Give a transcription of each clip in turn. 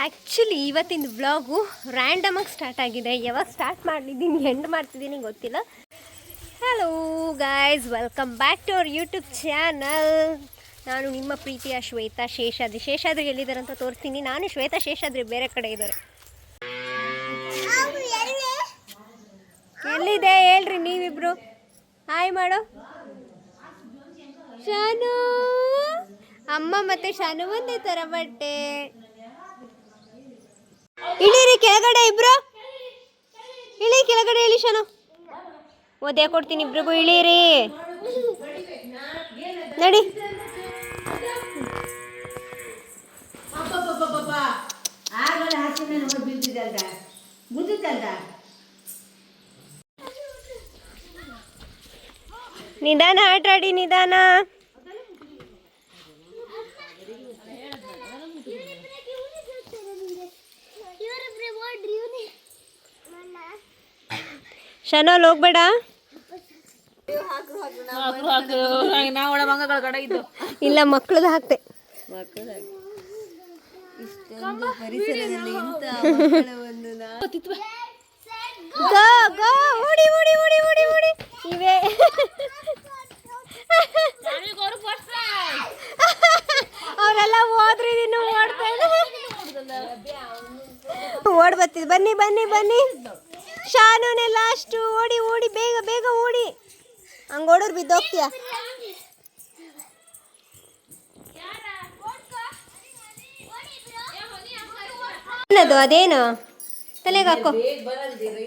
Actually ಇವತ್ತಿನ vlog ರ್ಯಾಂಡಮಾಗಿ start ಆಗಿದೆ. ಯಾವಾಗ ಸ್ಟಾರ್ಟ್ ಮಾಡಿದ್ದೀನಿ ಎಂಡ್ ಮಾಡ್ತಿದ್ದೀನಿ ಗೊತ್ತಿಲ್ಲ. Hello guys welcome back to our YouTube channel ನಾನು ನಿಮ್ಮ ಪ್ರೀತಿಯ ಶ್ವೇತಾ ಶೇಷಾದ್ರಿ. ಶೇಷಾದ್ರಿ ಎಲ್ಲಿದ್ದಾರೆ ಅಂತ ತೋರಿಸ್ತೀನಿ. ನಾನು ಶ್ವೇತಾ ಶೇಷಾದ್ರಿ ಬೇರೆ ಕಡೆ ಇದ್ದಾರೆ. ಎಲ್ಲಿದೆ? ಹೇಳ್ರಿ ನೀವಿಬ್ರು. ಹಾಯ್ ಮಾಡು. ಶಾನು. ಅಮ್ಮ ಮತ್ತೆ ಶಾನು ಒಂದೇ ಥರ ಬಟ್ಟೆ. ಇಳೀರಿ ಕೆಳಗಡೆ ಇಬ್ರು. ಇಳಿ ಕೆಳಗಡೆ ಇಳಿ ಶನು. ಓದೇ ಕೊಡ್ತೀನಿ ಇಬ್ರಿಗೂ ಇಳಿರಿ. ನಡಿ. ನಿಧಾನ ಆಟಾಡಿ ನಿಧಾನ. ಶನೋಲ್ ಹೋಗ್ಬೇಡ. ಇಲ್ಲ ಮಕ್ಳದ್ದು ಹಾಕ್ತೆ. ಗೋ ಗೋ ಓಡಿ ಓಡಿ ಓಡಿ ಓಡಿ ಓಡಿ. ಇವೆ. ಅವರೆಲ್ಲ ಹೋದ್ರಿ ಇನ್ನು ಓಡ್ತಾ ಓಡ್ ಬರ್ತಿದ್ ಬನ್ನಿ ಬನ್ನಿ ಬನ್ನಿ. ಶಾನುನೆ ಲಾಸ್ಟು ಓಡಿ ಓಡಿ ಬೇಗ ಬೇಗ ಓಡಿ. ಹಂಗ ಓಡೋರು ಬಿದ್ದೋಗ್ತೀಯ ಏನದು ಅದೇನು? ತಲೆಗೆ ಹಾಕೋ.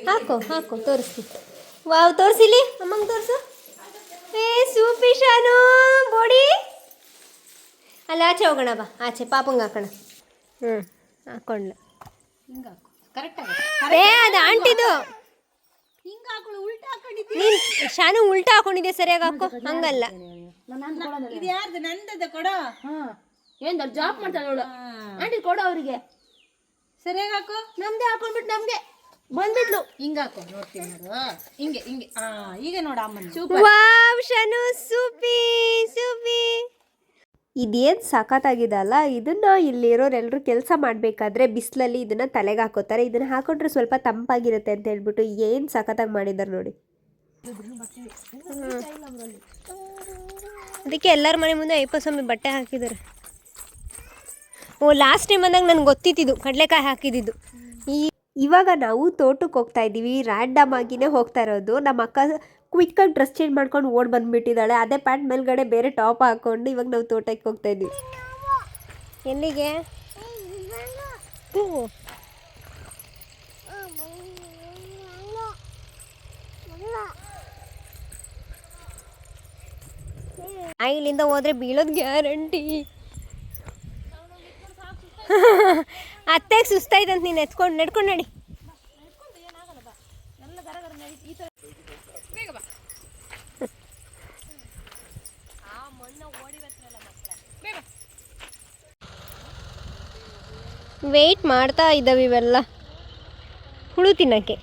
ಹಾಕೋ ಹಾಕೋ ತೋರಿಸ್ತಿ ವಾವ್ ತೋರಿಸಿಲಿ? ಅಮ್ಮಂಗೆ ತೋರಿಸು. ಏ ಸೂಪಿಶಾನು ಬೋಡಿ. ಅಲ್ಲಿ ಆಚೆ ಹೋಗೋಣ ಬಾ. ಆಚೆ ಪಾಪಂಗೆ ಹಾಕೋಣ. ಹ್ಞೂ ಹಾಕೊಂಡ್ಲ. ಕರೆಕ್ಟ್ ಏ ಅದು ಆಂಟಿದು ಹಿಂಗ ಹಾಕೊಳ್ಳು ಉಲ್ಟಾ ಹಾಕೊಂಡಿದ್ದಿ ನೀನ್ ಶಾನು ಉಲ್ಟಾ ಹಾಕೊಂಡಿದ್ದೆ ಸರಿಯಾಗಿ ಹಾಕೋ? ಹಂಗಲ್ಲ. ಇದು ಯಾರ್ದು? ನಂದದ ಕೊಡೋ? ಏನ್ ಜಾಬ್ ಮಾಡ್ತಾಳೆ ಅವಳು? ಆಂಟಿ ಕೊಡು ಅವರಿಗೆ. ಸರಿಯಾಗಿ ಹಾಕೋ. ನಮ್ದೇ ಹಾಕೊಂಡ್ಬಿಟ್ಟು ನಮ್ಗೆ. ಬಂದ್ಬಿಟ್ಲು. ಹಿಂಗ ಹಾಕೋ. ನೋಡ್ತೀನಿ ನೋಡು. ಹಿಂಗೆ ಹಿಂಗೆ. ಹಾ ಈಗ ನೋಡ ಅಮ್ಮನ. ವಾವ್ ಶಾನು ಸೂಪಿ ಸೂಪಿ. ಇದೇನು ಸಖತ್ತಾಗಿದೆ ಅಲ್ಲ? ಇದನ್ನು ಇಲ್ಲಿರೋರೆಲ್ಲರೂ ಕೆಲಸ ಮಾಡಬೇಕಾದ್ರೆ ಬಿಸಿಲಲ್ಲಿ ಇದನ್ನು ತಲೆಗೆ ಹಾಕೋತಾರೆ. ಇದನ್ನು ಹಾಕೊಂಡ್ರೆ ಸ್ವಲ್ಪ ತಂಪಾಗಿರುತ್ತೆ ಅಂತ ಹೇಳ್ಬಿಟ್ಟು ಏನು ಸಖತ್ತಾಗಿ ಮಾಡಿದ್ದಾರೆ ನೋಡಿ. ಅದಕ್ಕೆ ಎಲ್ಲರ ಮನೆ ಮುಂದೆ ಐಪಸ್ವಾಮಿ ಬಟ್ಟೆ ಹಾಕಿದ್ದಾರೆ ಓ ಲಾಸ್ಟ್ ಟೈಮ್ ಅಂದಾಗ ನನಗೆ ಗೊತ್ತಿತ್ತಿದ್ದು ಕಡಲೆಕಾಯಿ ಹಾಕಿದ್ದು ಈ ಇವಾಗ ನಾವು ತೋಟಕ್ಕೆ ಹೋಗ್ತಾ ಇದ್ದೀವಿ ರ್ಯಾಂಡಮ್ ಆಗಿನೇ ಹೋಗ್ತಾ ಇರೋದು. ನಮ್ಮ ಅಕ್ಕ ಕ್ವಿಕ್ಕಾಗಿ ಡ್ರೆಸ್ ಚೇಂಜ್ ಮಾಡ್ಕೊಂಡು ಓಡ್ ಬಂದ್ಬಿಟ್ಟಿದ್ದಾಳೆ. ಅದೇ ಪ್ಯಾಂಟ್ ಮೇಲ್ಗಡೆ ಬೇರೆ ಟಾಪ್ ಹಾಕೊಂಡು ಇವಾಗ ನಾವು ತೋಟಕ್ಕೆ ಹೋಗ್ತಾ ಇದ್ದೀವಿ ಎಲ್ಲಿಗೆ. ಆ, ಇಲ್ಲಿಂದ ಹೋದ್ರೆ ಬೀಳೋದು ಗ್ಯಾರಂಟಿ. ಅತ್ತೆಗೆ ಸುಸ್ತಾಯ್ತಂತ ನೀನು ಎತ್ಕೊಂಡು ನಡ್ಕೊಂಡು ನಡಿ. ವೆಯ್ಟ್ ಮಾಡ್ತಾ ಇದ್ದಾವೆ ಇವೆಲ್ಲ. ಹುಳು ತಿನ್ನಕ್ಕೆ.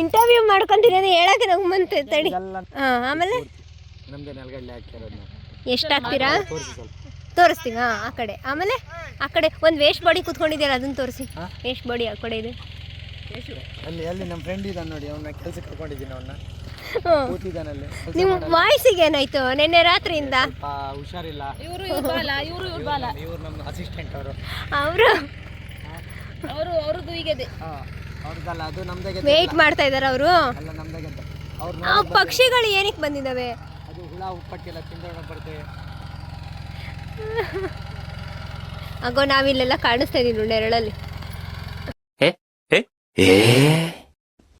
ಇಂಟರ್ವ್ಯೂ ಮಾಡ್ಕೊಂತೀನಿ ಹೇಳಕ್ಕೆ ನಂಗೆ ಬಂತು ತಡಿ. ಹಾಂ ಆಮೇಲೆ? ಎಷ್ಟಾಗ್ತೀರಾ ತೋರಿಸ್ತೀನಿ? ಹಾಂ ಆ ಕಡೆ. ಆಮೇಲೆ? ಆ ಕಡೆ ಒಂದು ವೇಸ್ಟ್ ಬಾಡಿ ಕೂತ್ಕೊಂಡಿದ್ದೀರ ಅದನ್ನು ತೋರಿಸಿ. ವೇಸ್ಟ್ ಬಾಡಿ ಆ ಕಡೆ ಇದೆ. ಅಲ್ಲಿ ಅಲ್ಲಿ ನಮ್ಮ ಫ್ರೆಂಡ್ ಇದ್ದಾನೆ ನೋಡಿ ಅವನ್ನ ಕೆಲಸಕ್ಕೆ ಕರ್ಕೊಂಡಿದ್ದೀನಿ ಅವನ್ನ ಕೂತಿದ್ದಾನಲ್ಲಿ. ನಿಮ್ಮ ವಾಯ್ಸಿಗೆ ಏನಾಯ್ತು ನಿನ್ನೆ ರಾತ್ರಿಯಿಂದ? ಹುಷಾರಿಲ್ಲ. ಇವರು ಇವ್ರು ಬಾಲ ಇವರು ಇವ್ರು ಬಾಲ. ಇವ್ರು ನಮ್ಮ ಅಸಿಸ್ಟೆಂಟ್ ಅವರು. ಅವರು? ಅವರು ಅವ್ರದ್ದು ಹೀಗಿದೆ ಅವ್ರದ್ದಲ್ಲ ಅದು ನಮ್ದಾಗೆ ವೇಟ್ ಮಾಡ್ತಾ ಇದ್ದಾರೆ ಅವರು? ಅಲ್ಲ ನಮ್ದಾಗೆ ಅವ್ರು ಆ ಪಕ್ಷಿಗಳು ಏನಕ್ಕೆ ಬಂದಿದ್ದಾವೆ? ಅದು ಹುಳ ಉಪ್ಪಟ್ಟಿಲ್ಲ ತಿಂದೋಣ ಬರ್ತೇವೆ ಅಗೋ ನಾವಿಲ್ಲೆಲ್ಲ ಕಾಣಿಸ್ತಾ ಇದೀವಿ ನೆರಳಲ್ಲಿ.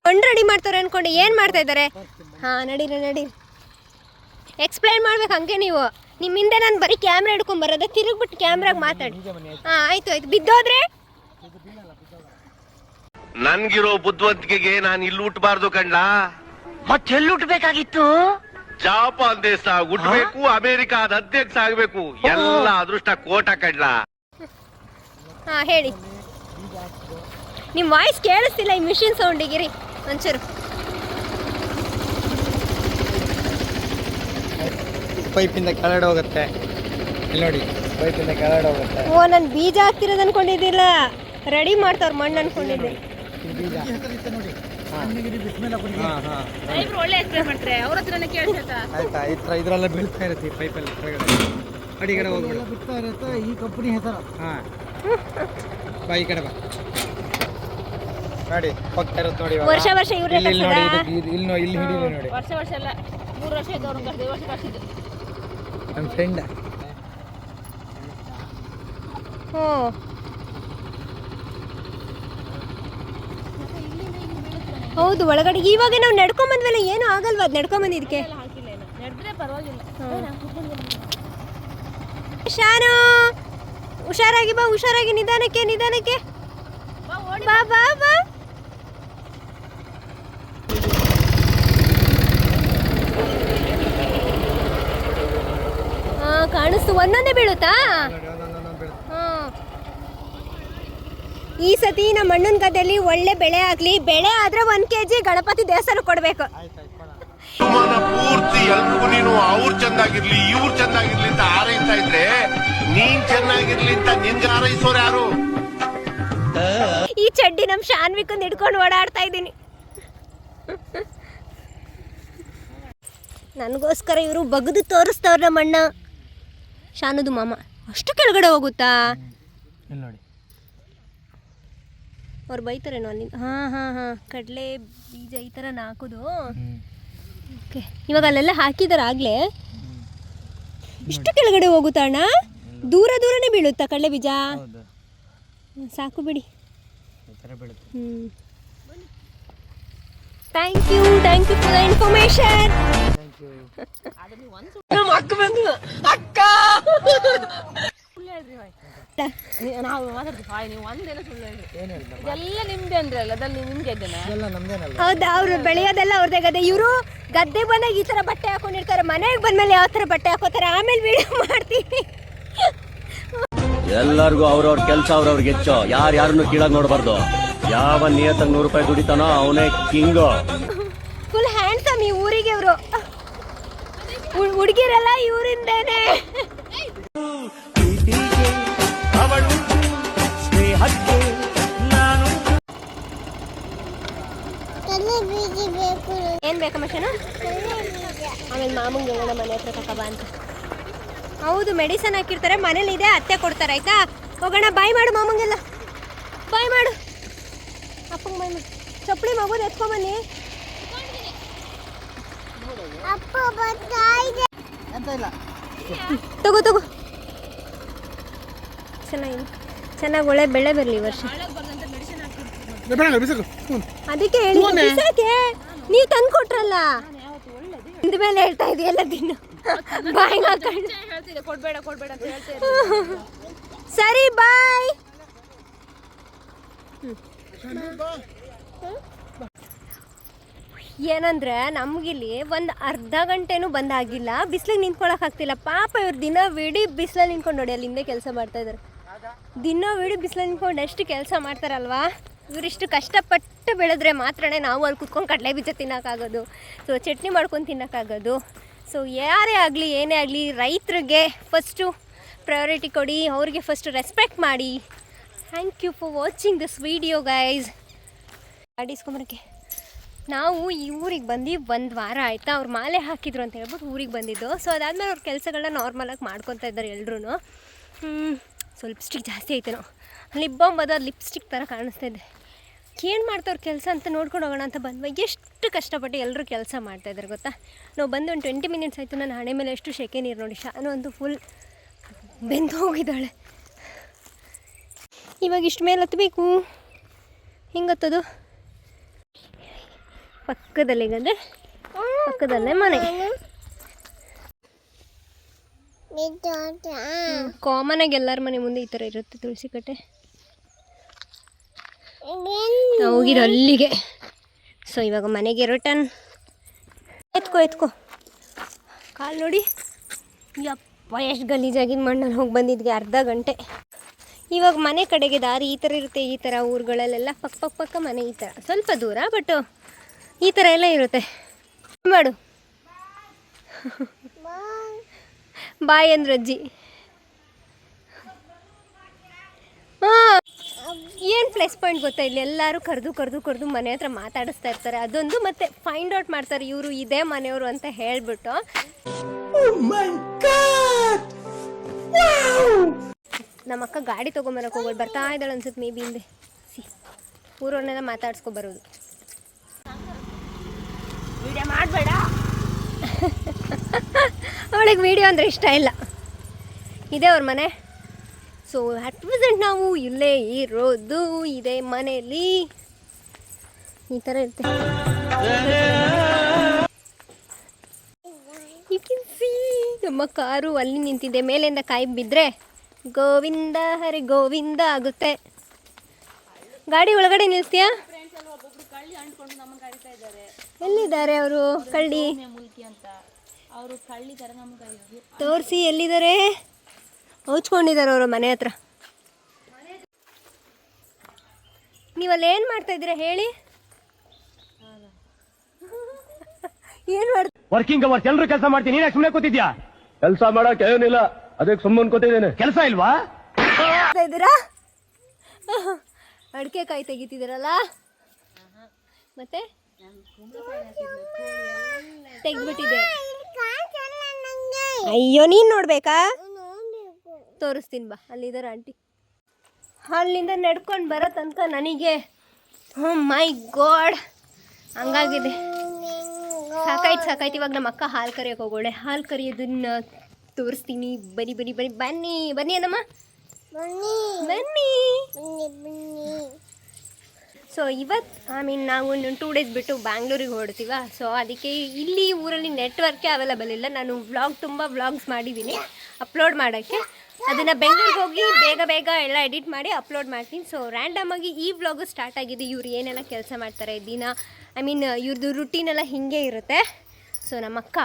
ಕೊಂಡು ರೆಡಿ ಮಾಡ್ತಾರೆ ಅನ್ಕೊಂಡು ಏನು ಮಾಡ್ತಾ ಇದ್ದಾರೆ? ಹಾಂ ನಡೀರಿ ನಡೀರಿ. ಎಕ್ಸ್ಪ್ಲೈನ್ ಮಾಡ್ಬೇಕು ಹಂಗೆ ನೀವು. ನಿಮ್ಮ ಹಿಂದೆ ನಾನು ಬರೀ ಕ್ಯಾಮ್ರಾ ಹಿಡ್ಕೊಂಡ್ ಬರೋದ ತಿರುಗ್ಬಿಟ್ಟು ಕ್ಯಾಮ್ರಾಗ ಮಾತಾಡಿ. ಹಾಂ ಆಯ್ತು ಆಯ್ತು. ಬಿದ್ದೋದ್ರೆ? ನನ್ಗಿರೋ ಬುದ್ಧಿವಂತಿಕೆಗೆ ನಾನು ಇಲ್ಲಿ ಹುಟ್ಟಬಾರ್ದು ಕಂಡ್ಲಾ ಮತ್ತೆಲ್ಲಿ ಹುಟ್ಟಬೇಕಾಗಿತ್ತು ಜಾಪಾನ್ ದೇಶ ಹುಟ್ಟಬೇಕು ಅಮೆರಿಕಾದ ಅಧ್ಯಕ್ಷ ಆಗ್ಬೇಕು. ಎಲ್ಲ ಅದೃಷ್ಟ ಕೋಟ ಕಡ್ಲ ಹಾ ಹೇಳಿ. ನಿಮ್ ವಾಯ್ಸ್ ಕೇಳಿಸ್ತಿಲ್ಲ ಈ ಮಿಷಿನ್ ಸೌಂಡಿಗಿರಿ ಒಂಚೂರು. ಪೈಪಿಂದ ಕೆಳಗಡೆ ಹೋಗುತ್ತೆ. ಇಲ್ಲಿ ನೋಡಿ ಪೈಪಿಂದ ಕೆಳಗಡೆ ಹೋಗುತ್ತೆ. ಓ ನಾನು ಬೀಜ ಹಾಕ್ತಿರೋದು ಅನ್ಕೊಂಡಿದ್ದಿಲ್ಲ. ರೆಡಿ ಮಾಡ್ತಾವ್ರ ಮಣ್ಣು ಅನ್ಕೊಂಡಿದ್ದೆ. ಬೀಜ. ಆಯ್ತಾ? ಈ ಥರ ಇದರೆಲ್ಲ ಬೀಳ್ತಾ ಇರುತ್ತೆ ಈ ಪೈಪಲ್ಲಿ ಕೆಳಗಡೆ. ಅಡಿಗಡೆ ಹೋಗ್ಬಿಡು. ಬಿಡ್ತಾ ಇರುತ್ತೆ ಈ ಕಂಪನಿ ಹೆಸರು. ಹಾಂ. ಬಾ ಈ ಕಡೆ ಬಾ. ನೋಡಿ ಹೋಗ್ತಾ ಇರುತ್ತೆ ನೋಡಿ ಇವಾಗ. ವರ್ಷ ವರ್ಷ ಇವ್ರೇ ಇಲ್ಲಿ ಇಲ್ಲಿ ನೋಡಿ? ಇದು- ಇದು- ಇಲ್ಲಿ ನೋ- ಇಲ್ಲಿ ಹಿಡೀರಿ ನೋಡಿ. ವರ್ಷ ವರ್ಷ ಎಲ್ಲ ಮೂರು ವರ್ಷ ಇದ್ದವ್ರು ವರ್ಷ ಕಟ್ಟಿದ್ದು ನಮ್ಮ ಫ್ರೆಂಡ್ ಹ್ಞೂ. ಹೌದು ಒಳಗಡೆ ಇವಾಗ ನಾವು ನಡ್ಕೊಂಡ್ ಬಂದ್ವಲ್ಲ ಏನು ಆಗಲ್ವಾ ಅದು ನಡ್ಕೊಂಡ್ ಬಂದಿದ್ಕೆ? ಎಲ್ಲ ಹಾಕಿಲ್ಲ ಏನು ನಡೆದ್ರೆ ಪರವಾಗಿಲ್ಲ. ಶಾನು ಹುಷಾರಾಗಿ ಬಾ ಹುಷಾರಾಗಿ ನಿಧಾನಕ್ಕೆ ನಿಧಾನಕ್ಕೆ. ಬಾ. ಬಾ ಬಾ. ಕಾಣಿಸ್ತು ಒಂದೊಂದೇ ಬೀಳುತ್ತಾ. ಈ ಸತಿ ನಮ್ಮ ಅಣ್ಣನ ಗದ್ದೆಯಲ್ಲಿ ಒಳ್ಳೆ ಬೆಳೆ ಆಗ್ಲಿ ಬೆಳೆ ಆದ್ರೆ ಒಂದ್ ಕೆಜಿ ಗಣಪತಿ ದೇವಸ್ಥಾನ ಕೊಡ್ಬೇಕು. ಸುಮಾನ ಪೂರ್ತಿ ಎಲ್ರಿಗೂ ನೀನು ಅವ್ರು ಚಂದಾಗಿರ್ಲಿ ಇವ್ರು ಚಂದಾಗಿರ್ಲಿ ಅಂತ ಆರೈಸ್ತಾ ಇದ್ರೆ ನೀನ್ ಚೆನ್ನಾಗಿರ್ಲಿ ಅಂತ ನಿನ್ಗೆ ಆರೈಸೋರು ಯಾರು? ಈ ಚಡ್ಡಿ ನಮ್ ಶಾನ್ವಿಕಂದ್ ಹಿಡ್ಕೊಂಡು ಓಡಾಡ್ತಾ ಇದ್ದೀನಿ. ನನಗೋಸ್ಕರ ಇವರು ಬಗ್ದು ತೋರಿಸ್ತವ್ರ ನಮ್ಮ ಅಣ್ಣ ಶಾನುದು ಮಾಮ ಅಷ್ಟು ಕೆಳಗಡೆ ಹೋಗುತ್ತಾ? ಇಲ್ಲಿ ನೋಡಿ. ಅವ್ರು ಬೈತಾರೇನೋ ಅಲ್ಲಿ ಹಾಂ ಹಾಂ ಹಾಂ. ಕಡಲೆ ಬೀಜ ಈ ಥರ ಹಾಕೋದು ಓಕೆ. ಇವಾಗ ಅಲ್ಲೆಲ್ಲ ಹಾಕಿದಾರೆ ಆಗಲೇ. ಇಷ್ಟು ಕೆಳಗಡೆ ಹೋಗುತ್ತಾ ಅಣ್ಣ? ದೂರ ದೂರನೇ ಬೀಳುತ್ತಾ ಕಡಲೆ ಬೀಜ? ಸಾಕು ಬಿಡಿ. ಹ್ಞೂ thank you thank you for the information thank you ನಾವು ಮಾತಾಡ್ತೀವಿ ಹಾಯ್ ನೀವು ಒಂದೇನೋ ಸುಳ್ಳು ಹೇಳಿಲ್ಲ ಇದೆಲ್ಲ ನಿಮ್ದೆ ಅಂದ್ರೆ ಅಲ್ಲ ನಿಮ್ಗೆ ಎಲ್ಲ ಹೌದಾ ಅವ್ರು ಬೆಳೆಯೋದೆಲ್ಲ ಅವ್ರದೇ ಗದ್ದೆ. ಇವರು ಗದ್ದೆ ಬಂದಾಗ ಈ ತರ ಬಟ್ಟೆ ಹಾಕೊಂಡಿರ್ತಾರೆ. ಮನೆಗೆ ಬಂದ್ಮೇಲೆ ಯಾವ ತರ ಬಟ್ಟೆ ಹಾಕೋತಾರೆ? ಆಮೇಲೆ ವಿಡಿಯೋ ಮಾಡ್ತೀವಿ ಎಲ್ಲರಿಗೂ ಅವ್ರವ್ರ ಕೆಲಸ ಅವ್ರವ್ರಿಗೆ ಹೆಚ್ಚು. ಯಾರು ಯಾರನ್ನು ಕೀಳಾಗಿ ನೋಡಬಾರ್ದು. ಯಾವ ನಿಯತ ನೂರು ರೂಪಾಯಿ ದುಡಿತಾನೋ ಅವನೇ ಕಿಂಗ್. ಫುಲ್ ಹ್ಯಾಂಡ್ಸಮ್ ಈ ಊರಿಗೆ ಇವರು ಹುಡುಗಿರೆಲ್ಲ ಇವರಿಂದೇನೆ. ಏನ್ ಬೇಕಮ್ಮ ಶನ ಆಮೇಲೆ ಮಾಮಂಗೆ ಹೇಳೋಣ ಮನೆ ಹತ್ರ ಬಾ ಅಂತ. ಹೌದು ಮೆಡಿಸನ್ ಹಾಕಿರ್ತಾರೆ ಮನೇಲಿ ಇದೆ ಅತ್ತೆ ಕೊಡ್ತಾರೆ ಆಯ್ತಾ? ಹೋಗೋಣ ಬಾಯ್ ಮಾಡು ಮಾಮಂಗೆಲ್ಲ. ಬಾಯ್ ಮಾಡು. ಅಪ್ಪಂಗೆ ಮೈ ಮಾಡು ಚಪ್ಪಲಿ ಮಗುದು ಎತ್ಕೊಂಬನ್ನಿ ಎಂತ ಇಲ್ಲ. ತಗೋ ತಗೋ. ಚೆನ್ನಾಗಿದೆ ಚೆನ್ನಾಗಿ ಒಳ್ಳೆ ಬೆಳೆ ಬರಲಿ ಈ ವರ್ಷ. ಅದಕ್ಕೆ ಹೇಳಿ ಬಿಸಾಕೆ. ನೀವು ತಂದು ಕೊಟ್ರಲ್ಲ ಇಂದ ಮೇಲೆ ಹೇಳ್ತಾ ಇದೆಯಲ್ಲ ದಿನ ಬಾಯ್ ಹಾಕೊಂಡು. ಕೊಡ್ಬೇಡ ಕೊಡ್ಬೇಡ ಅಂತ ಸರಿ ಬಾಯ್. ಏನಂದ್ರೆ ನಮಗಿಲ್ಲಿ ಒಂದು ಅರ್ಧ ಗಂಟೆನೂ ಬಂದಾಗಿಲ್ಲ ಬಿಸಿಲಿಗೆ ನಿಂತ್ಕೊಳಕ್ ಆಗ್ತಿಲ್ಲ. ಪಾಪ ಇವ್ರು ದಿನ ಬಿಡಿ ಬಿಸಿಲಲ್ಲಿ ನಿಂತ್ಕೊಂಡು ನೋಡಿ ಅಲ್ಲಿ ಹಿಂದೆ ಕೆಲಸ ಮಾಡ್ತಾ ಇದ್ದಾರೆ ದಿನ ವಿಡಿ ಬಿಸಿಲಲ್ಲಿ ನಿಂತ್ಕೊಂಡು ಎಷ್ಟು ಕೆಲಸ ಮಾಡ್ತಾರಲ್ವಾ? ಇವರಿಷ್ಟು ಕಷ್ಟಪಟ್ಟು ಬೆಳೆದ್ರೆ ಮಾತ್ರನೇ ನಾವು ಅಲ್ಲಿ ಕುತ್ಕೊಂಡು ಕಡಲೆ ಬೀಜ ತಿನ್ನೋಕ್ಕಾಗೋದು. ಸೊ ಚಟ್ನಿ ಮಾಡ್ಕೊಂಡು ತಿನ್ನೋಕ್ಕಾಗೋದು. ಸೊ ಯಾರೇ ಆಗಲಿ, ಏನೇ ಆಗಲಿ ರೈತರಿಗೆ ಫಸ್ಟು ಪ್ರಯಾರಿಟಿ ಕೊಡಿ. ಅವ್ರಿಗೆ ಫಸ್ಟ್ ರೆಸ್ಪೆಕ್ಟ್ ಮಾಡಿ. Thank you for watching this video guys ಆಡಿಸ್ಕೊಂಬರಕ್ಕೆ ನಾವು ಈ ಊರಿಗೆ ಬಂದು ಒಂದು ವಾರ ಆಯಿತಾ, ಅವ್ರು ಮಾಲೆ ಹಾಕಿದ್ರು ಅಂತ ಹೇಳ್ಬಿಟ್ಟು ಊರಿಗೆ ಬಂದಿದ್ದು. ಸೊ ಅದಾದಮೇಲೆ ಅವ್ರ ಕೆಲಸಗಳನ್ನ ನಾರ್ಮಲಾಗಿ ಮಾಡ್ಕೊತಾ ಇದ್ದಾರೆ ಎಲ್ರೂ ಸ್ವಲ್ಪ ಲಿಪ್ಸ್ಟಿಕ್ ಜಾಸ್ತಿ ಐತೇನೋ ಲಿಪ್ ಬಾಮ್ ಅದು ಲಿಪ್ಸ್ಟಿಕ್ ಥರ ಕಾಣಿಸ್ತಾ ಇದೆ. ಏನು ಮಾಡ್ತಾವ್ರ ಕೆಲಸ ಅಂತ ನೋಡ್ಕೊಂಡು ಹೋಗೋಣ ಅಂತ ಬಂದ್ವ. ಎಷ್ಟು ಕಷ್ಟಪಟ್ಟು ಎಲ್ಲರೂ ಕೆಲಸ ಮಾಡ್ತಾಯಿದ್ದಾರೆ ಗೊತ್ತಾ? ನಾವು ಬಂದು ಒಂದು ಟ್ವೆಂಟಿ ಮಿನಿಟ್ಸ್ ಆಯಿತು ನನ್ನ ಹಣೆ ಮೇಲೆ ಎಷ್ಟು ಶೆಕೆ ನೀರು ನೋಡಿ. ಶಾನು ಒಂದು ಫುಲ್ ಬೆಂದು ಹೋಗಿದ್ದಾಳೆ. ಇವಾಗ ಇಷ್ಟು ಮೇಲೆ ಹತ್ತಬೇಕು ಹೆಂಗೆ ಹತ್ತೋದು? ಪಕ್ಕದಲ್ಲಿ ಗಂದ್ರೆ ಪಕ್ಕದಲ್ಲೇ ಮನೆ. ಕಾಮನ್ ಆಗಿ ಎಲ್ಲರ ಮನೆ ಮುಂದೆ ಈ ಥರ ಇರುತ್ತೆ ತುಳಸಿ ಕಟ್ಟೆ ಹೋಗಿರೋ ಅಲ್ಲಿಗೆ. ಸೊ ಇವಾಗ ಮನೆಗೆ ರಿಟರ್ನ್ ಎತ್ಕೋ ಎತ್ಕೋ. ಕಾಲು ನೋಡಿ. ಯಪ್ಪ, ಎಷ್ಟು ಗಲೀಜಾಗಿದ್ದು ಮಣ್ಣಲ್ಲಿ ಹೋಗಿ ಬಂದಿದ್ಗೆ ಅರ್ಧ ಗಂಟೆ. ಇವಾಗ ಮನೆ ಕಡೆಗೆ ದಾರಿ ಈ ಥರ ಇರುತ್ತೆ, ಈ ಥರ ಊರುಗಳಲ್ಲೆಲ್ಲ ಪಕ್ಕ ಪಕ್ಕ ಪಕ್ಕ ಮನೆ ಈ ಥರ ಸ್ವಲ್ಪ ದೂರ ಬಟ್ ಈ ಥರ ಎಲ್ಲ ಇರುತ್ತೆ. ಮಾಡು. ಬಾಯ್ ಅಂದ್ರೆ ಅಜ್ಜಿ. ಹಾಂ, ಏನು ಪ್ಲಸ್ ಪಾಯಿಂಟ್ ಗೊತ್ತಾ? ಇಲ್ಲಿ ಎಲ್ಲರೂ ಕರೆದು ಕರೆದು ಕರೆದು ಮನೆ ಹತ್ರ ಮಾತಾಡಿಸ್ತಾ ಇರ್ತಾರೆ. ಅದೊಂದು ಮತ್ತೆ ಫೈಂಡ್ ಔಟ್ ಮಾಡ್ತಾರೆ, ಇವರು ಇದೇ ಮನೆಯವರು ಅಂತ ಹೇಳ್ಬಿಟ್ಟು. ನಮ್ಮ ಅಕ್ಕ ಗಾಡಿ ತೊಗೊಂಬರಕ್ಕೆ ಹೋಗೋದು ಬರ್ತಾ ಇದ್ದಾಳೆ ಅನ್ಸುತ್ತೆ ಮೇ ಬಿ ಹಿಂದೆ ಸಿ ಊರವ್ರನ್ನೆಲ್ಲ ಮಾತಾಡ್ಸ್ಕೊ ಬರೋದು. ವಿಡಿಯೋ ಮಾಡಬೇಡ. ಅವಳಿಗೆ ವೀಡಿಯೋ ಅಂದರೆ ಇಷ್ಟ ಇಲ್ಲ. ಇದೇ ಅವ್ರ ಮನೆ. ಸೊ ಅಟ್ ಪ್ರೆಸೆಂಟ್ ನಾವು ಇಲ್ಲೇ ಇರೋದು. ಇದೆ ಮನೆಯಲ್ಲಿ ಈ ಥರ ಇರುತ್ತೆ. ನಮ್ಮ ಕಾರು ಅಲ್ಲಿ ನಿಂತಿದೆ. ಮೇಲಿಂದ ಕಾಯಿ ಬಿದ್ದರೆ ಗೋವಿಂದ ಹರಿ ಗೋವಿಂದ ಆಗುತ್ತೆ. ಗಾಡಿ ಒಳಗಡೆ ನಿಲ್ಲಿಸ್ತೀಯಾ ಎಲ್ಲಿದ್ದಾರೆ ಅವರು ಕಳ್ಳಿ? ತೋರಿಸಿ ಎಲ್ಲಿದ್ದಾರೆ? ಹೌಚ್ಕೊಂಡಿದ್ದಾರೆ ಅವರು ಮನೆ ಹತ್ರ. ನೀವಲ್ಲಿ ಏನು ಮಾಡ್ತಾ ಇದ್ದೀರಾ ಹೇಳಿ? ಏನು ಮಾಡ್ತಾ ವರ್ಕಿಂಗ್ ಅವರ್ಸ್ ಎಲ್ಲರೂ ಕೆಲಸ ಮಾಡ್ತೀನಿ ನೀನೇ ಸುಮ್ಮನೆ ಕೂತಿದ್ಯಾ? ಕೆಲಸ ಮಾಡೋಕೆ ಏನಿಲ್ಲ. ಅದಕ್ಕೆ ಸುಮ್ಮನೆ ಅನ್ಕೋತಿದ್ದೇನೆ ಕೆಲಸ ಇಲ್ವಾ? ಇದ್ದೀರಾ? ಅಡಿಕೆ ಕಾಯಿ ತೆಗಿತಿದ್ದೀರಲ್ಲ? ಮತ್ತೆ? ತೆಗ್ದ್ಬಿಟ್ಟಿದೆ ಅಯ್ಯೋ ನೀನು ನೋಡ್ಬೇಕಾ? ತೋರಿಸ್ತೀನಿ ಬಾ ಅಲ್ಲಿದ್ದಾರೆ ಆಂಟಿ. ಅಲ್ಲಿಂದ ನಡ್ಕೊಂಡು ಬರೋ ತನಕ ನನಗೆ ಹ್ಞೂ ಮೈ ಗಾಡ್ ಹಂಗಾಗಿದೆ. ಸಾಕಾಯ್ತು ಸಾಕಾಯ್ತು. ಇವಾಗ ನಮ್ಮ ಅಕ್ಕ ಹಾಲು ಕರಿಯೋಕೆ ಹೋಗೋಳೆ. ಹಾಲು ಕರಿಯೋದನ್ನ ತೋರಿಸ್ತೀನಿ. ಬನ್ನಿ ಬನ್ನಿ ಬನ್ನಿ. ಬನ್ನಿ ಬನ್ನಿ ಏನಮ್ಮ ಬನ್ನಿ. ಸೊ ಇವತ್ತು ಐ ಮೀನ್ ನಾವು ಒಂದು ಟೂ ಡೇಸ್ ಬಿಟ್ಟು ಬ್ಯಾಂಗ್ಳೂರಿಗೆ ಹೊಡ್ತೀವ ಸೊ ಅದಕ್ಕೆ ಇಲ್ಲಿ ಊರಲ್ಲಿ ನೆಟ್ವರ್ಕೇ ಅವೈಲಬಲ್ ಇಲ್ಲ. ನಾನು ವ್ಲಾಗ್ ತುಂಬ ವ್ಲಾಗ್ಸ್ ಮಾಡಿದ್ದೀನಿ ಅಪ್ಲೋಡ್ ಮಾಡೋಕ್ಕೆ. ಅದನ್ನು ಬೆಂಗಳೂರಿಗೆ ಹೋಗಿ ಬೇಗ ಬೇಗ ಎಲ್ಲ ಎಡಿಟ್ ಮಾಡಿ ಅಪ್ಲೋಡ್ ಮಾಡ್ತೀನಿ. ಸೊ ರ್ಯಾಂಡಮ್ ಆಗಿ ಈ ವ್ಲಾಗು ಸ್ಟಾರ್ಟ್ ಆಗಿದೆ. ಇವ್ರು ಏನೆಲ್ಲ ಕೆಲಸ ಮಾಡ್ತಾರೆ ದಿನ. ಐ ಮೀನ್ ಇವ್ರದ್ದು ರುಟೀನ್ ಎಲ್ಲ ಹಿಂಗೆ ಇರುತ್ತೆ. ಸೊ ನಮ್ಮ ಅಕ್ಕ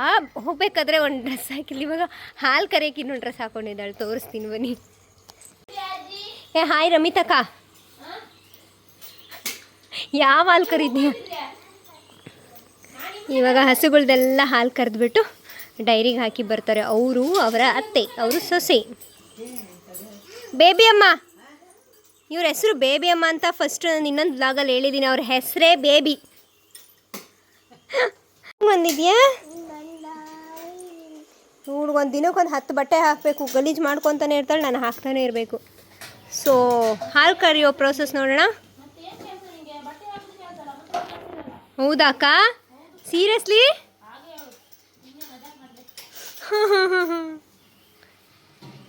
ಹೋಗ್ಬೇಕಾದ್ರೆ ಒಂದು ಡ್ರೆಸ್ ಹಾಕಿಲ್ಲ ಇವಾಗ ಹಾಲು ಕರೆಯೋಕೆ ಇನ್ನೊಂದು ಡ್ರೆಸ್ ಹಾಕೊಂಡಿದ್ದಾಳೆ. ತೋರಿಸ್ತೀನಿ ಬನ್ನಿ. ಏ, ಹಾಯ್ ರಮಿತಕ್ಕ. ಯಾವ ಹಾಲು ಕರೀದ್ನಿ ಇವಾಗ ಹಸುಗಳ್ದೆಲ್ಲ ಹಾಲು ಕರೆದ್ಬಿಟ್ಟು ಡೈರಿಗೆ ಹಾಕಿ ಬರ್ತಾರೆ. ಅವರು, ಅವರ ಅತ್ತೆ, ಅವರು ಸೊಸೆ. ಬೇಬಿ ಅಮ್ಮ. ಇವ್ರ ಹೆಸರು ಬೇಬಿ ಅಮ್ಮ ಅಂತ ಫಸ್ಟ್ ನಾನು ಇನ್ನೊಂದು ಲಾಗಲ್ಲಿ ಹೇಳಿದ್ದೀನಿ ಅವ್ರ ಹೆಸರೇ ಬೇಬಿ. ಬಂದಿದ್ಯಾ? ನೋಡು ಒಂದು ದಿನಕ್ಕೊಂದು ಹತ್ತು ಬಟ್ಟೆ ಹಾಕಬೇಕು. ಗಲೀಜು ಮಾಡ್ಕೊತಾನೆ ಇರ್ತಾಳೆ ನಾನು ಹಾಕ್ತಾನೆ ಇರಬೇಕು. ಸೊ ಹಾಲು ಕರಿಯೋ ಪ್ರೋಸೆಸ್ ನೋಡೋಣ. ಹೌದಾ ಅಕ್ಕ ಸೀರಿಯಸ್ಲಿ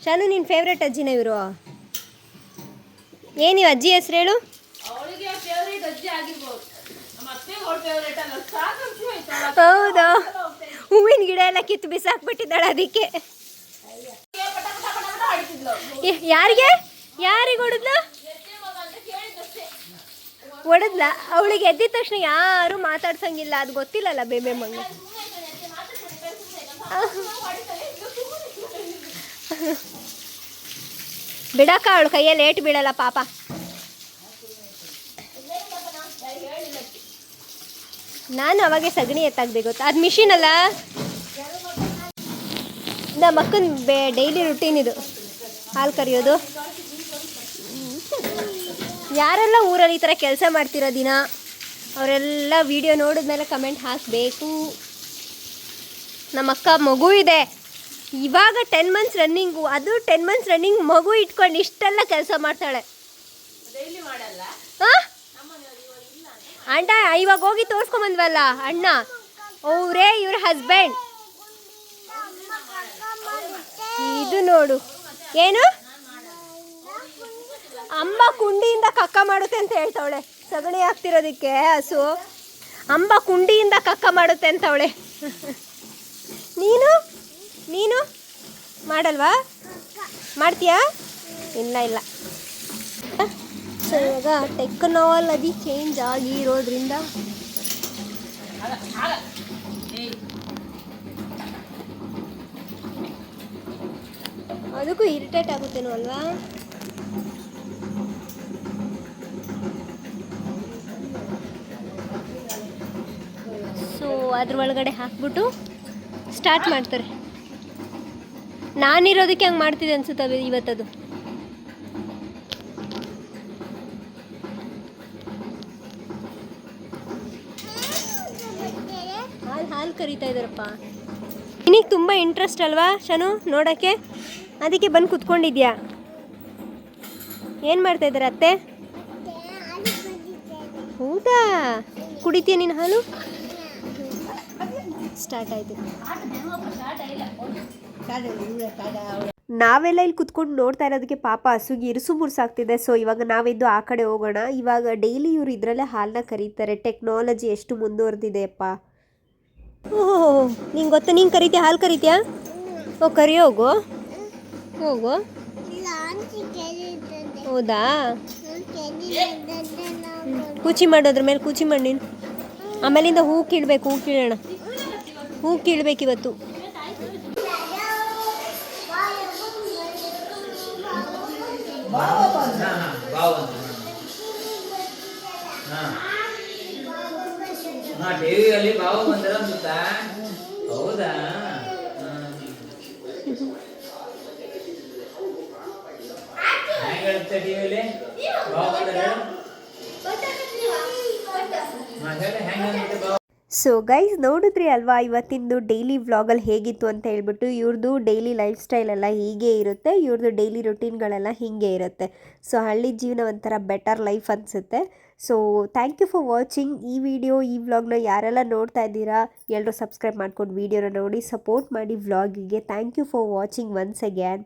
ಶಾನು ನಿನ್ನ ಫೇವ್ರೆಟ್ ಅಜ್ಜಿನ ಇವರು. ಏನಿವ ಅಜ್ಜಿ ಹೆಸ್ರು ಹೇಳು? ಅವಳಿಗೆ ಫೇವ್ರೇಟ್ ಅಜ್ಜಿ ಆಗಿರ್ಬೋದು. ನಮ್ಮ ಅತ್ತೆ ಅವಳ ಫೇವ್ರೇಟ್ ಅಲ್ಲ ಸಾಕು ಆಯ್ತಲ್ಲ ಹೌದಾ. ಹೂವಿನ ಗಿಡ ಎಲ್ಲ ಕಿತ್ತು ಬಿಸಾಕ್ಬಿಟ್ಟಿದ್ದಾಳೆ ಅದಕ್ಕೆ. ಯಾರಿಗೆ? ಯಾರಿಗೆ ಹೊಡೆದ್ಲು? ಹೊಡೆದ್ಲ? ಅವಳಿಗೆ ಎದ್ದಿದ ತಕ್ಷಣ ಯಾರು ಮಾತಾಡ್ಸಂಗಿಲ್ಲ. ಅದು ಗೊತ್ತಿಲ್ಲಲ್ಲ ಬೇಬೆ ಮಂಗ. ಬಿಡಕ್ಕ ಅವಳು ಕೈಯಲ್ಲಿ ಏಟ್ ಬೀಳಲ್ಲ ಪಾಪ. ನಾನು ಅವಾಗೆ ಸಗಣಿ ಎತ್ತಾಗಬೇಕು ಗೊತ್ತಾ? ಅದು ಮಿಷಿನ್ ಅಲ್ಲ? ನಮ್ಮ ಅಕ್ಕನ ಬೇ ಡೈಲಿ ರುಟೀನ್ ಇದು. ಹಾಲು ಕರಿಯೋದು. ಯಾರೆಲ್ಲ ಊರಲ್ಲಿ ಈ ಥರ ಕೆಲಸ ಮಾಡ್ತಿರೋ ದಿನ ಅವರೆಲ್ಲ ವಿಡಿಯೋ ನೋಡಿದ್ಮೇಲೆ ಕಮೆಂಟ್ ಹಾಕಬೇಕು. ನಮ್ಮ ಅಕ್ಕ ಮಗು ಇದೆ. ಇವಾಗ ಟೆನ್ ಮಂತ್ಸ್ ರನ್ನಿಂಗು ಅದು ಟೆನ್ ಮಂತ್ಸ್ ರನ್ನಿಂಗ್ ಮಗು ಇಟ್ಕೊಂಡು ಇಷ್ಟೆಲ್ಲ ಕೆಲಸ ಮಾಡ್ತಾಳೆ. ಹಾಂ? ಅಣ್ಣ, ಇವಾಗ ಹೋಗಿ ತೋರ್ಸ್ಕೊಂಬಂದ್ವಲ್ಲ, ಅಣ್ಣ? ಅವರೇ ಇವ್ರ ಹಸ್ಬೆಂಡ್ ಇದು ನೋಡು. ಏನು? ಅಂಬ ಕುಂಡಿಯಿಂದ ಕಕ್ಕ ಮಾಡುತ್ತೆ ಅಂತ ಹೇಳ್ತಾವಳೆ. ಸಗಣಿ ಹಾಕ್ತಿರೋದಕ್ಕೆ, ಹಸು. ಅಂಬ ಕುಂಡಿಯಿಂದ ಕಕ್ಕ ಮಾಡುತ್ತೆ ಅಂತವಳೆ ನೀನು? ನೀನು? ಮಾಡಲ್ವಾ? ಮಾಡ್ತೀಯಾ? ಇಲ್ಲ ಇಲ್ಲ. ಇವಾಗ ಟೆಕ್ನಾಲಜಿ ಚೇಂಜ್ ಆಗಿರೋದ್ರಿಂದ ಅದಕ್ಕೂ ಇರಿಟೇಟ್ ಆಗುತ್ತೇನೋ ಅಲ್ವಾ? ಸೊ ಅದ್ರ ಒಳಗಡೆ ಹಾಕ್ಬಿಟ್ಟು ಸ್ಟಾರ್ಟ್ ಮಾಡ್ತಾರೆ. ನಾನಿರೋದಕ್ಕೆ ಹಂಗೆ ಮಾಡ್ತಿದ್ದೆ ಅನ್ಸುತ್ತೆ ಇವತ್ತದು? ಕರಿತಾ ಇದ್ದಾರಪ್ಪ. ನಿನಗೆ ತುಂಬ ಇಂಟ್ರೆಸ್ಟ್ ಅಲ್ವಾ ಶನು? ನೋಡೋಕ್ಕೆ? ಅದಕ್ಕೆ ಬಂದು ಕುತ್ಕೊಂಡಿದ್ಯಾ? ಏನು ಮಾಡ್ತಾ ಇದ್ದಾರೆ ಅತ್ತೆ? ಹೌದಾ? ಕುಡಿತೀಯ ನೀನು ಹಾಲು? ಸ್ಟಾರ್ಟ್ ಆಯಿತು. ನಾವೆಲ್ಲ ಇಲ್ಲಿ ಕುತ್ಕೊಂಡು ನೋಡ್ತಾ ಇರೋದಕ್ಕೆ ಪಾಪ ಹಸುಗೆ ಇರುಸು ಮುರ್ಸಾಗ್ತಿದೆ. ಸೊ ಇವಾಗ ನಾವಿದ್ದು ಆ ಕಡೆ ಹೋಗೋಣ. ಇವಾಗ ಡೈಲಿ ಇವರು ಇದರಲ್ಲೇ ಹಾಲನ್ನ ಕರೀತಾರೆ. ಟೆಕ್ನಾಲಜಿ ಎಷ್ಟು ಮುಂದುವರೆದಿದೆಯಪ್ಪ. ಓಹ್, ನಿಂಗೆ ಗೊತ್ತಾ ನೀನು ಕರಿತೀಯ, ಹಾಲು ಕರಿತೀಯಾ? ಓ, ಕರಿ, ಹೋಗು. ಹೋಗು. ಹೌದಾ? ಕೂಚಿ ಮಾಡೋದ್ರ ಮೇಲೆ, ಕೂಚಿ ಮಾಡಿ ನೀನು. ಆಮೇಲಿಂದ ಹೂ ಕೀಳ್ಬೇಕು, ಹೂ ಕೀಳೋಣ. ಹೂ ಕೀಳ್ಬೇಕು ಇವತ್ತು. ಟಿವಿಯಲ್ಲಿ ಭಾವ ಬಂದಿರ ಅನ್ಸುತ್ತಾ ಹೌದಾ? ಟಿವಿಯಲ್ಲಿ ಭಾವ ಸೊ ಗೈಸ್ ನೋಡಿದ್ರಿ ಅಲ್ವಾ? ಇವತ್ತಿಂದು ಡೈಲಿ ವ್ಲಾಗಲ್ಲಿ ಹೇಗಿತ್ತು ಅಂತ ಹೇಳ್ಬಿಟ್ಟು ಇವ್ರದ್ದು ಡೈಲಿ ಲೈಫ್ ಸ್ಟೈಲ್ ಎಲ್ಲ ಹೀಗೆ ಇರುತ್ತೆ ಇವ್ರದ್ದು ಡೈಲಿ ರುಟೀನ್ಗಳೆಲ್ಲ ಹೀಗೆ ಇರುತ್ತೆ. ಸೊ ಹಳ್ಳಿ ಜೀವನ ಒಂಥರ ಬೆಟರ್ ಲೈಫ್ ಅನಿಸುತ್ತೆ. So thank you for watching ಈ ವಿಡಿಯೋ ಈ ವ್ಲಾಗ್ನ ಯಾರೆಲ್ಲ ನೋಡ್ತಾ ಇದ್ದೀರಾ ಎಲ್ಲರೂ ಸಬ್ಸ್ಕ್ರೈಬ್ ಮಾಡ್ಕೊಂಡು ವೀಡಿಯೋನ ನೋಡಿ ಸಪೋರ್ಟ್ ಮಾಡಿ ವ್ಲಾಗಿಗೆ thank you for watching once again